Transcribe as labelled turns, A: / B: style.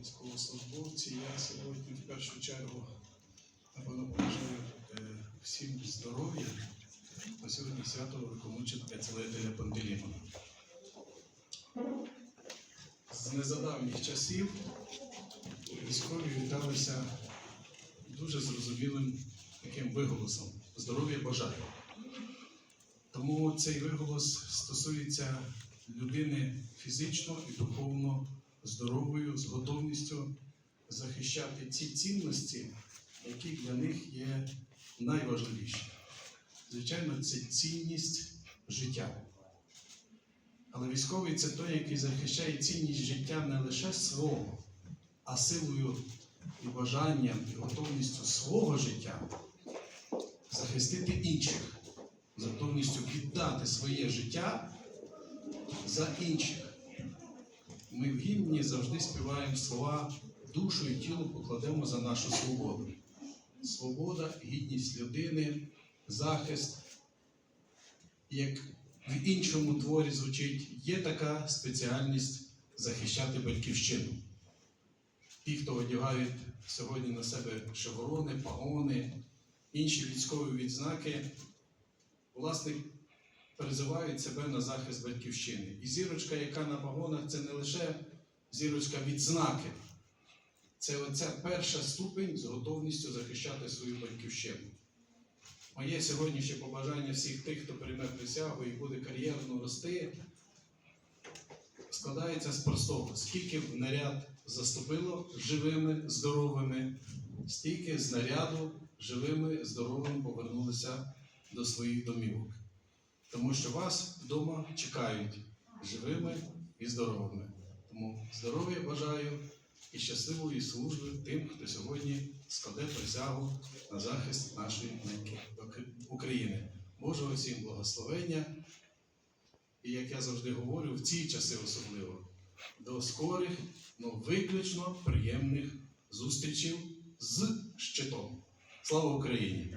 A: військовослужбовці. Я сьогодні в першу чергу напевно бажаю е, всім здоров'я. Бо сьогодні свято великомученика цілителя Пантелеймона. З незадавніх часів військові віталися дуже зрозумілим таким виголосом здоров'я бажаю. Тому цей виголос стосується людини фізично і духовно здоровою, з готовністю захищати ті цінності, які для них є найважливіші. Звичайно, це цінність життя. Але військовий це той, який захищає цінність життя не лише свого, а силою і бажанням, і готовністю свого життя захистити інших, з готовністю віддати своє життя за інших. Ми в гімні завжди співаємо слова душу і тіло покладемо за нашу свободу. Свобода, гідність людини, захист. Як в іншому творі звучить, є така спеціальність захищати батьківщину. Ті, хто одягають сьогодні на себе шеврони, пагони, інші військові відзнаки, власне, призивають себе на захист батьківщини. І зірочка, яка на пагонах, це не лише зірочка відзнаки, це оця перша ступень з готовністю захищати свою батьківщину. Моє сьогоднішнє побажання всіх тих, хто прийме присягу і буде кар'єрно рости, складається з простого: скільки в наряд заступило живими, здоровими, стільки з наряду живими, здоровими повернулися до своїх домівок. Тому що вас вдома чекають живими і здоровими. Тому здоров'я бажаю і щасливої служби тим, хто сьогодні складе присягу на захист нашої неньки України. Божого всім благословення. І як я завжди говорю, в ці часи особливо до скорих, але виключно приємних зустрічей з щитом. Слава Україні!